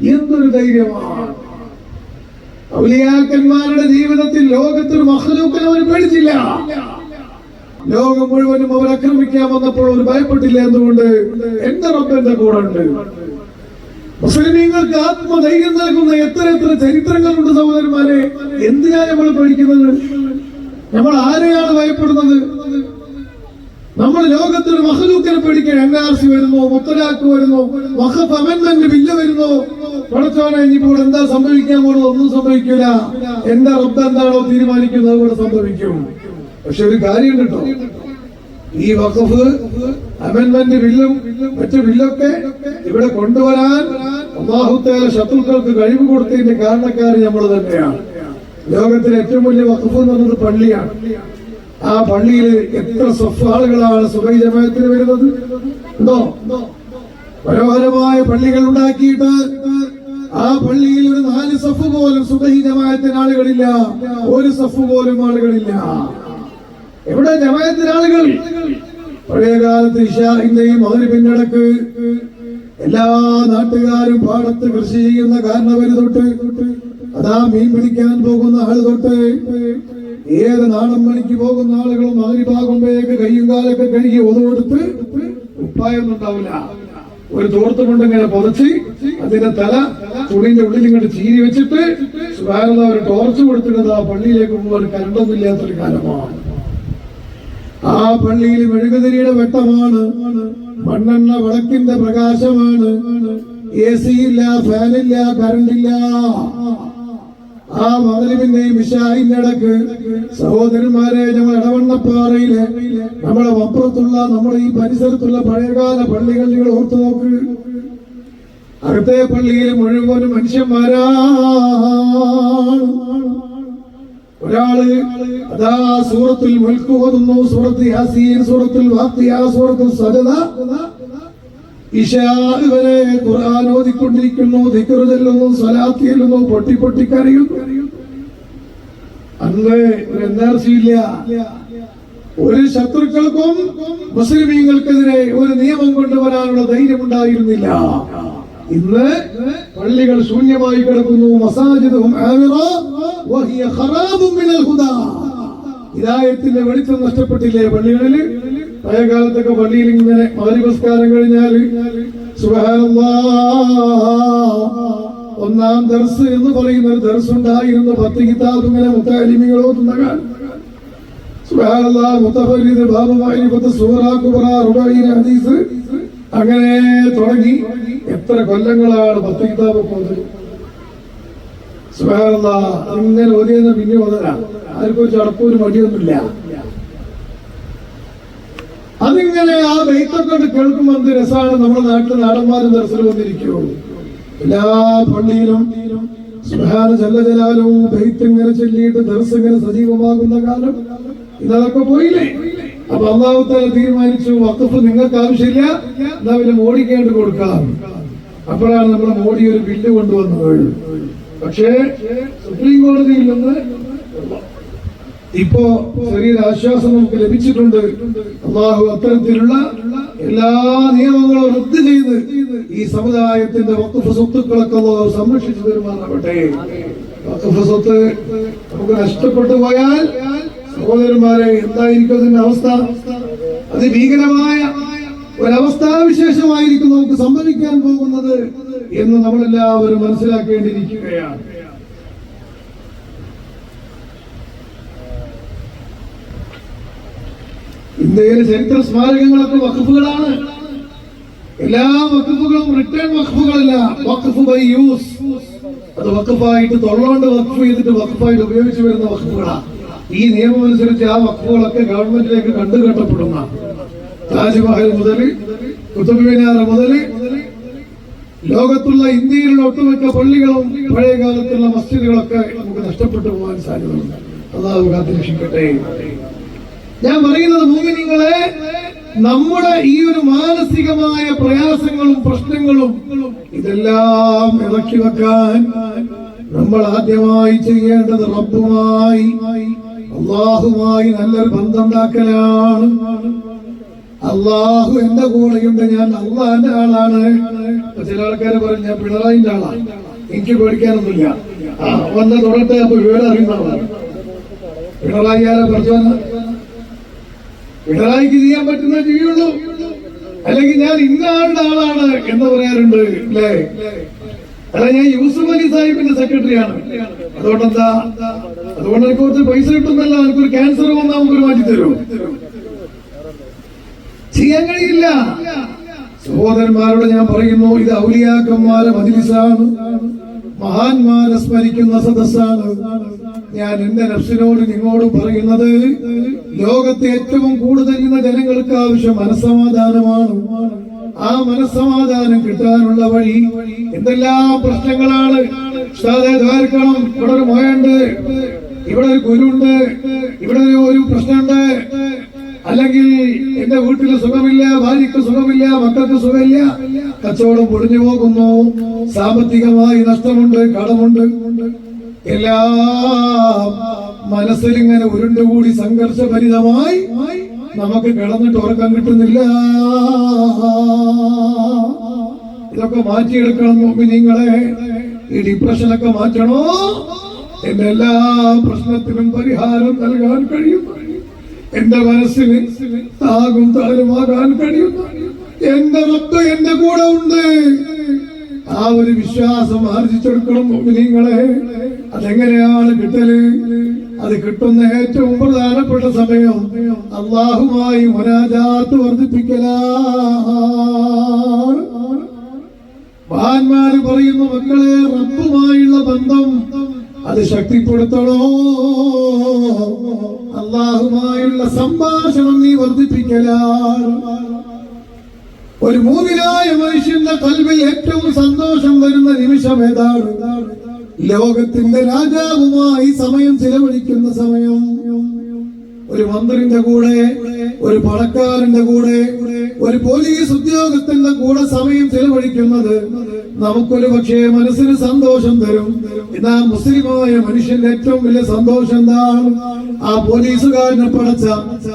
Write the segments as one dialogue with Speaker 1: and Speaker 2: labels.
Speaker 1: എന്തൊരു ധൈര്യമാണ്. ഔലിയാക്കന്മാരുടെ ജീവിതത്തിൽ ലോകത്തിൽ മഹലൂക്കനെ അവർ പേടിച്ചില്ല. ലോകം മുഴുവനും അവർ ആക്രമിക്കാൻ വന്നപ്പോൾ അവർ ഭയപ്പെട്ടില്ല എന്തുകൊണ്ട്? എന്റെ റബ്ബന്റെ കൂടെ ഉണ്ട്. മുസ്ലിമീങ്ങൾക്ക് ആത്മധൈര്യം നൽകുന്ന എത്ര എത്ര ചരിത്രങ്ങളുണ്ട് സഹോദരന്മാരെ. എന്തിനാ നമ്മൾ പഠിക്കുന്നത് നമ്മൾ ആരെയാണ് ഭയപ്പെടുന്നത്? നമ്മൾ ലോകത്തിൽ മഹലൂക്കിനെ പേടിക്കുക എൻ ആർ സി വരുന്നു മുത്തലാഖ് വരുന്നു വഖഫ് അമെന്മെന്റ് ബില്ല് വരുന്നു. പടച്ചോനെ ഇനിയിപ്പോൾ എന്താ സംഭവിക്കാൻ പോകുന്നത് ഒന്നും സംഭവിക്കില്ല. എന്റെ റബ്ബ് എന്താണോ തീരുമാനിക്കുന്നത് അതുകൂടെ സംഭവിക്കും. പക്ഷെ ഒരു കാര്യം കേട്ടോ. ഈ വഖഫ് അമെന്മെന്റ് ബില്ലും മറ്റു ബില്ലൊക്കെ ഇവിടെ കൊണ്ടുവരാൻ അള്ളാഹുത്തേല ശത്രുക്കൾക്ക് കഴിവ് കൊടുത്തതിന്റെ കാരണക്കാർ നമ്മൾ തന്നെയാണ്. ലോകത്തിലെ ഏറ്റവും വലിയ വഖഫ് എന്ന് പറയുന്നത് പള്ളിയാണ്. ആ പള്ളിയിൽ എത്ര സ്വഫാളുകളാണ് സുബൈ ജമാത്തിന് വരുന്നത്? ഉണ്ടോ? മനോഹരമായ പള്ളികൾ ഉണ്ടാക്കിയിട്ട് ആ പള്ളിയിൽ ഒരു നാല് സഫ് പോലും സുബഹി ജമായത്തിന് ആളുകളില്ല. ഒരു സഫ് പോലും ആളുകളില്ല. എവിടെ ജമായത്തിന് ആളുകൾ? പഴയ കാലത്ത് ഇഷാഹിന്റെയും മകരിപ്പിന്റെ ഇടയ്ക്ക് എല്ലാ നാട്ടുകാരും പാടത്ത് കൃഷി ചെയ്യുന്ന കാരണവര് തൊട്ട് അതാ മീൻ പിടിക്കാൻ പോകുന്ന ആൾ തൊട്ട് ഏത് നാടൻ മണിക്ക് പോകുന്ന ആളുകളും മകരിപ്പാകുമ്പോഴേക്ക് കയ്യും കാലൊക്കെ കഴുകി ഒതുകൊടുത്ത് ഉപ്പായൊന്നും ഉണ്ടാവില്ല ഒരു തോർത്തുകൊണ്ട് ഇങ്ങനെ പുതച്ച് അതിന്റെ തല തുണിന്റെ ഉള്ളിൽ ഇങ്ങോട്ട് ചീരി വെച്ചിട്ട് സുധാരണ ഒരു ടോർച്ച് കൊടുത്തിട്ട് ആ പള്ളിയിലേക്ക് പോകുമ്പോൾ കരണ്ടൊന്നും ഇല്ലാത്തൊരു കാലമാണ്. ആ പള്ളിയിൽ മെഴുകുതിരിയുടെ വെട്ടമാണ്. മണ്ണെണ്ണ വിളക്കിന്റെ പ്രകാശമാണ്. എ സി ഇല്ല ഫാനില്ല കറണ്ടില്ല ആ മകലിന്റെയും വിശാഹിന്റെ ഇടയ്ക്ക് സഹോദരന്മാരെ ഞങ്ങൾ ഇടവണ്ണപ്പാറയിലെ നമ്മളെ അപ്പുറത്തുള്ള നമ്മുടെ ഈ പരിസരത്തുള്ള പഴയകാല പള്ളികളിൽ ഓർത്തു നോക്ക്. അകത്തെ പള്ളിയിൽ മുഴുവനും മനുഷ്യന്മാരാ ഒരാൾ അതാ സൂറത്തിൽ മുൽക്ക് ഓതുന്നു സൂറത്ത് യാസീൻ സൂറത്തിൽ വാത്തിയ സൂറത്തിൽ സജദ. ഇഷാ വരെ ഖുർആൻ ഓതിക്കൊണ്ടിരിക്കുന്നു ദിക്റ് ചൊല്ലുന്നു സ്വലാത്ത് ചൊല്ലുന്നു പൊട്ടി പൊട്ടി കരയുന്നു. അന്ന് ഒരു ഇല്ല ഒരു ശത്രുക്കൾക്കും മുസ്ലിമീങ്ങൾക്കെതിരെ ഒരു നിയമം കൊണ്ടുവരാനുള്ള ധൈര്യം ഉണ്ടായിരുന്നില്ല ഇന്ന് പള്ളികൾ ശൂന്യമായി കിടക്കുന്നു മസാജിദും ഹിദായത്തിന്റെ വെളിച്ചം നഷ്ടപ്പെട്ടില്ലേ പള്ളികളിൽ പഴയ പള്ളിയിൽ ഇങ്ങനെ മകരിപസ്കാരം കഴിഞ്ഞാൽ ഒന്നാം ദർസ് എന്ന് പറയുന്ന ഒരു ദർസ് ഉണ്ടായിരുന്ന. പത്ത് കിതാബ് ഇങ്ങനെ റുബൈന ഹദീസ്. അങ്ങനെ തുടങ്ങി. എത്ര കൊല്ലങ്ങളാണ് പത്ത് കിതാബ് പോകുന്നത് സുബ്ഹാനല്ലാ ഇങ്ങനെ ഓതിയെന്ന് പിന്നെ വന്നതാണ് ആർക്കും ഒരു ചടപ്പൊരു മടിയൊന്നുമില്ല. അതിങ്ങനെ ആ ബൈത്തൊക്കെ കേൾക്കുമ്പോൾ എന്ത് രസമാണ് നമ്മുടെ നാട്ടിൽ നാടന്മാരും ദർശനം വന്നിരിക്കുള്ളൂ എല്ലാ പള്ളിയിലും സുഹാന ജലജലാലും ബെയ്ത്ത് ഇങ്ങനെ ചൊല്ലിയിട്ട് ഇങ്ങനെ സജീവമാകുന്ന കാലം. ഇതൊക്കെ പോയില്ലേ? അപ്പൊ അള്ളാഹുത്താല തീരുമാനിച്ചു വക്കഫ് നിങ്ങൾക്ക് ആവശ്യമില്ല. എന്നാ പിന്നെ മോഡിക്കേണ്ട കൊടുക്കാം. അപ്പോഴാണ് നമ്മുടെ മോഡി ഒരു ബില്ല് കൊണ്ടുവന്നത്. പക്ഷേ സുപ്രീം കോടതിയിൽ നിന്ന് ഇപ്പോ ചെറിയൊരു ആശ്വാസം നമുക്ക് ലഭിച്ചിട്ടുണ്ട്. അള്ളാഹു അത്തരത്തിലുള്ള എല്ലാ നിയമങ്ങളും റദ്ദ് ചെയ്ത് ഈ സമുദായത്തിന്റെ വക്കുഫ് സ്വത്തുക്കളൊക്കെ സംരക്ഷിച്ചു തരുമാറാവട്ടെ. വക്കുഫ് സ്വത്ത് നമുക്ക് നഷ്ടപ്പെട്ടു പോയാൽ സഹോദരന്മാരെ എന്തായിരിക്കും അതിന്റെ അവസ്ഥ? അതിഭീകരമായ ഒരവസ്ഥാവിശേഷമായിരിക്കും നമുക്ക് സംഭവിക്കാൻ പോകുന്നത് എന്ന് നമ്മളെല്ലാവരും മനസ്സിലാക്കേണ്ടിയിരിക്കുകയാണ്. ഇന്ത്യയിലെ ചരിത്ര സ്മാരകങ്ങളൊക്കെ വഖഫുകളാണ്. എല്ലാ വഖഫുകളും റിട്ടേൺ വഖഫുകളല്ല. വഖഫ് ബൈ യൂസ് അത് വഖഫായിട്ട് തൊള്ളോണ്ട് വഖഫ് ചെയ്തിട്ട് വഖഫായിട്ട് ഉപയോഗിച്ചു വരുന്ന വഖഫുകളാണ് ഈ നിയമം അനുസരിച്ച് ആ വഖഫുകളൊക്കെ ഗവൺമെന്റിലേക്ക് കണ്ടുകെട്ടപ്പെടുന്ന താജ്മഹൽ മുതൽ കുത്തുബ് മിനാർ മുതൽ ലോകത്തുള്ള ഇന്ത്യയിലുള്ള ഒട്ടുമിക്ക പള്ളികളും പഴയ കാലത്തുള്ള മസ്ജിദുകളൊക്കെ നമുക്ക് നഷ്ടപ്പെട്ടു പോകാൻ സാധ്യതയുണ്ട്. അള്ളാഹു കാത്തിരക്ഷിക്കട്ടെ. ഞാൻ പറയുന്നത് മോമിനിങ്ങളെ നമ്മുടെ ഈ ഒരു മാനസികമായ പ്രയാസങ്ങളും പ്രശ്നങ്ങളും ഇതെല്ലാം ഇറക്കി വെക്കാൻ നമ്മൾ ആദ്യമായി ചെയ്യേണ്ടത് റബ്ബുമായി അള്ളാഹുമായി നല്ലൊരു ബന്ധമുണ്ടാക്കലാണ്. അള്ളാഹു എന്റെ കൂടെയുണ്ട് ഞാൻ അള്ളാന്റെ ആളാണ്. ചില ആൾക്കാർ പറയും ഞാൻ പിണറായിന്റെ ആളാണ് എനിക്ക് പേടിക്കാനൊന്നുമില്ല. വന്ന് തുടട്ടെ അപ്പൊ വീട് അറിയുന്നതാണ് പിണറായി ആരെ പ്രചോദന പിണറായിക്ക് ചെയ്യാൻ പറ്റുന്ന ചെയ്യുള്ളൂ. അല്ലെങ്കിൽ ഞാൻ ഇന്ന ആളുടെ ആളാണ് എന്ന് പറയാറുണ്ട് അല്ലേ? അല്ല ഞാൻ യൂസുഫ് അലി സാഹിബിന്റെ സെക്രട്ടറിയാണ്. അതുകൊണ്ടെന്താ? അതുകൊണ്ട് എനിക്ക് കുറച്ച് പൈസ കിട്ടുന്നല്ല എനിക്കൊരു ക്യാൻസർ വന്നാൽ നമുക്ക് മാറ്റി തരും. ചെയ്യാൻ കഴിയില്ല. സഹോദരന്മാരോട് ഞാൻ പറയുന്നു ഇത് ഔലിയാക്കന്മാരെ മജിലിസാണ്. മഹാന്മാരെ സ്മരിക്കുന്ന സദസ്സാണ്. ഞാൻ എന്റെ നഫ്സിനോട് നിങ്ങളോട് പറയുന്നത് ലോകത്തെ ഏറ്റവും കൂടുതൽ ഇന്ന് ജനങ്ങൾക്ക് ആവശ്യം മനസ്സമാധാനമാണ്. ആ മനസ്സമാധാനം കിട്ടാനുള്ള വഴി എന്തെല്ലാം പ്രശ്നങ്ങളാണ്? ധാരിക്കണം ഇവിടെ ഒരു മോയുണ്ട് ഇവിടെ ഒരു ഗുരുണ്ട്. ഇവിടെ ഒരു പ്രശ്നമുണ്ട്. അല്ലെങ്കിൽ എന്റെ വീട്ടിൽ സുഖമില്ല ഭാര്യക്ക് സുഖമില്ല മക്കൾക്ക് സുഖമില്ല. കച്ചവടം പൊടിഞ്ഞു പോകുന്നു. സാമ്പത്തികമായി നഷ്ടമുണ്ട് കടമുണ്ട്. എല്ലാം മനസ്സിലിങ്ങനെ ഉരുണ്ടുകൂടി സംഘർഷഭരിതമായി നമുക്ക് കിടന്നിട്ട് ഉറക്കം കിട്ടുന്നില്ല. ഇതൊക്കെ മാറ്റിയെടുക്കണം നിങ്ങളെ. ഈ ഡിപ്രഷനൊക്കെ മാറ്റണോ? എന്റെ എല്ലാ പ്രശ്നത്തിനും പരിഹാരം നൽകാൻ കഴിയും. എന്റെ മനസ്സിന് താകും താരുമാകാൻ കഴിയും. എന്റെ റബ്ബ് എന്റെ കൂടെ ഉണ്ട്. ആ ഒരു വിശ്വാസം ആർജിച്ചെടുക്കണം മുസ്ലിങ്ങളെ അതെങ്ങനെയാണ് കിട്ടൽ? അത് കിട്ടുന്ന ഏറ്റവും പ്രധാനപ്പെട്ട സമയം. അള്ളാഹുമായി മുനാജാത്ത് വർദ്ധിപ്പിക്കലാണ്. മഹാന്മാര് പറയുന്നു മക്കളെ റബ്ബുമായുള്ള ബന്ധം അത് ശക്തിപ്പെടുത്തണോ? അള്ളാഹുമായുള്ള സംഭാഷണം നീ വർദ്ധിപ്പിക്കലാണ്. ഒരു മൂവിലായ മനുഷ്യന്റെ കൽവിൽ ഏറ്റവും സന്തോഷം വരുന്ന നിമിഷം ഏതാണ്? ലോകത്തിന്റെ രാജാവുമായി സമയം ചിലവഴിക്കുന്ന സമയം. ഒരു മന്ത്രിന്റെ കൂടെ ഒരു പണക്കാരന്റെ കൂടെ ഒരു പോലീസ് ഉദ്യോഗസ്ഥന്റെ കൂടെ സമയം ചെലവഴിക്കുന്നത് നമുക്കൊരു പക്ഷേ മനസ്സിന് സന്തോഷം തരും. എന്നാ മുസ്ലിമായ മനുഷ്യന്റെ ഏറ്റവും വലിയ സന്തോഷം എന്താണ്? ആ പോലീസുകാരനെ പടച്ച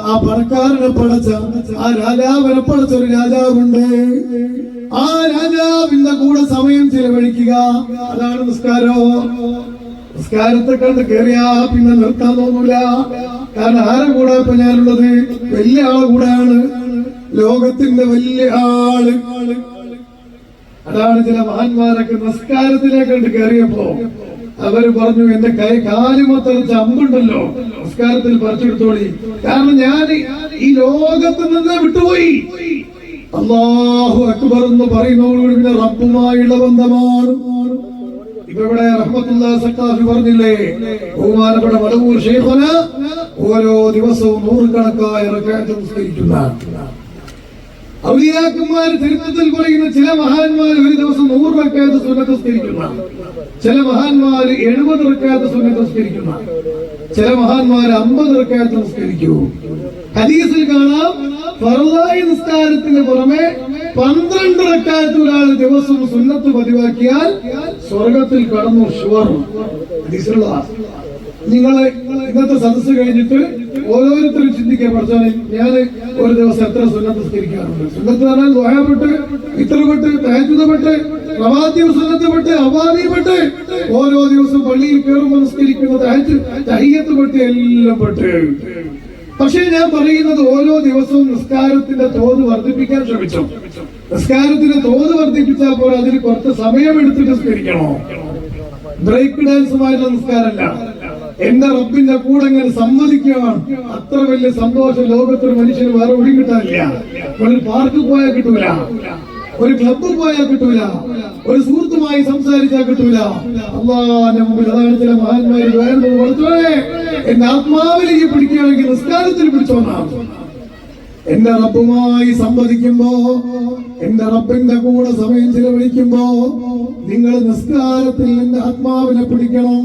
Speaker 1: ആ പണക്കാരനെ പടച്ച ആ രാജാവിനെ പടച്ച ഒരു രാജാവുണ്ട്. ആ രാജാവിന്റെ കൂടെ സമയം ചെലവഴിക്കുക. അതാണ് നിസ്കാരോ നിസ്കാരത്തെ കണ്ട് കയറിയാ പിന്നെ നിർത്താൻ തോന്നൂല. കാരണം ആരെ കൂടെ ഇപ്പൊ ഞാനുള്ളത്? വലിയ ആളെ കൂടെയാണ് ലോകത്തിന്റെ വലിയ ആൾ. അതാണ് ചില മഹാന്മാരൊക്കെ നിസ്കാരത്തിലേക്ക് കണ്ട് കയറിയപ്പോ അവർ പറഞ്ഞു എന്റെ കൈ കാലുമത്ര ചമ്പുണ്ടല്ലോ നിസ്കാരത്തിൽ പറിച്ചെടുത്തോളി. കാരണം ഞാൻ ഈ ലോകത്ത് നിന്ന് വിട്ടുപോയി. അള്ളാഹു അക്ബർ എന്ന് പറയുന്നതോടുകൂടി പിന്നെ റബ്ബുമായുള്ള ബന്ധമാണ്. ഇവിടെ പറഞ്ഞില്ലേ? ബഹുമാനപ്പെട്ട മലമൂർ ഷെയ്ഖന് ഓരോ ദിവസവും നൂറുകണക്കായ റക്കാത്ത് നിസ്കരിക്കുന്ന ചരിത്രത്തിൽ പറയുന്ന ചില മഹാന്മാർ ഒരു ദിവസം നൂറ് റക്കാത്ത് സുന്നത്ത് നിസ്കരിക്കുന്ന ചില മഹാന്മാർ എഴുപത് റക്കാത്ത് സുന്നത്ത് നിസ്കരിക്കുന്ന ചില മഹാന്മാർ അമ്പത് റക്കാത്ത് നിസ്കരിക്കൂ. ഹദീസിൽ കാണാം നിസ്കാരത്തിന് പുറമെ പന്ത്രണ്ട് റക്കാത്ത് ഒരാൾ ദിവസം സുന്നത്ത് പതിവാക്കിയാൽ സ്വർഗത്തിൽ കടന്നു ഷുവർ. നിങ്ങൾ ഇന്നത്തെ സദസ്സ് കഴിഞ്ഞിട്ട് ഓരോരുത്തരും ചിന്തിക്കാൻ പറഞ്ഞാൽ ഞാൻ ഒരു ദിവസം എത്ര സുന്നത്ത് സ്ഥിരിക്കാറുണ്ട് സുന്നത്ത് പറഞ്ഞാൽ ദോഹപ്പെട്ട് ഇത്രപ്പെട്ട് തേജുതപ്പെട്ട് പ്രവാദ്യം അവാദിയപ്പെട്ട് ഓരോ ദിവസവും പള്ളിയിൽ കയറുമ്പോൾ നിസ്കരിക്കുന്ന തഹജ് തഹിയത്ത് പെട്ട് എല്ലാം പെട്ട്. പക്ഷേ ഞാൻ പറയുന്നത് ഓരോ ദിവസവും നിസ്കാരത്തിന്റെ തോത് വർദ്ധിപ്പിക്കാൻ ശ്രമിച്ചു. നിസ്കാരത്തിന്റെ തോത് വർദ്ധിപ്പിച്ചാൽ പോലെ അതിന് കുറച്ച് സമയം എടുത്തിട്ട് നിസ്കരിക്കണോ? ബ്രേക്ക് ഡാൻസുമായിട്ടുള്ള നിസ്കാരമല്ല. എന്റെ റബ്ബിന്റെ കൂടെ ഇങ്ങനെ സമ്മതിക്കുകയാണ് അത്ര വലിയ സന്തോഷം ലോകത്തൊരു മനുഷ്യന് വേറെ ഒടി കിട്ടാനില്ല. ഒരു പാർക്ക് പോയാൽ കിട്ടൂല. ഒരു ക്ലബ്ബ് പോയാൽ കിട്ടൂല. ഒരു സുഹൃത്തുമായി സംസാരിച്ചാൽ കിട്ടൂല. അള്ളാന്റെ മുമ്പിൽ അതാണ് ചില വേണ്ടത് കൊടുത്തോളെ എന്റെ ആത്മാവിലേക്ക് പിടിക്കുകയാണെങ്കിൽ നിസ്കാരത്തിൽ പിടിച്ചോന്നാണ് എന്റെ റബ്ബുമായി സംവദിക്കുമ്പോ എന്റെ റബ്ബിന്റെ കൂടെ സമയം ചിലവഴിക്കുമ്പോ നിങ്ങൾ നിസ്കാരത്തിൽ എന്റെ ആത്മാവിനെ പിടിക്കണം.